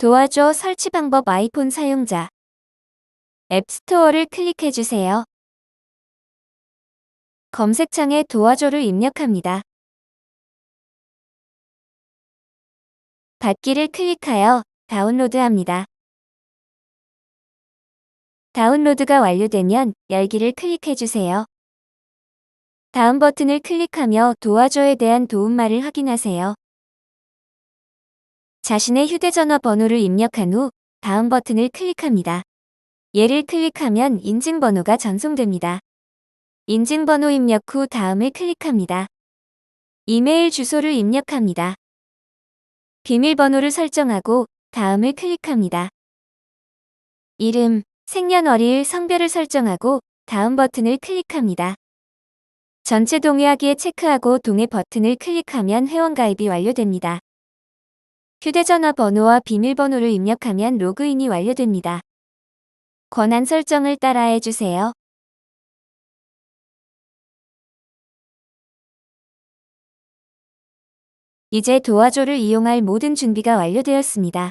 도와줘 설치 방법 아이폰 사용자 앱스토어를 클릭해주세요. 검색창에 도와줘를 입력합니다. 받기를 클릭하여 다운로드합니다. 다운로드가 완료되면 열기를 클릭해주세요. 다음 버튼을 클릭하며 도와줘에 대한 도움말을 확인하세요. 자신의 휴대전화 번호를 입력한 후 다음 버튼을 클릭합니다. 얘를 클릭하면 인증번호가 전송됩니다. 인증번호 입력 후 다음을 클릭합니다. 이메일 주소를 입력합니다. 비밀번호를 설정하고 다음을 클릭합니다. 이름, 생년월일, 성별을 설정하고 다음 버튼을 클릭합니다. 전체 동의하기에 체크하고 동의 버튼을 클릭하면 회원가입이 완료됩니다. 휴대전화 번호와 비밀번호를 입력하면 로그인이 완료됩니다. 권한 설정을 따라해 주세요. 이제 도와줘를 이용할 모든 준비가 완료되었습니다.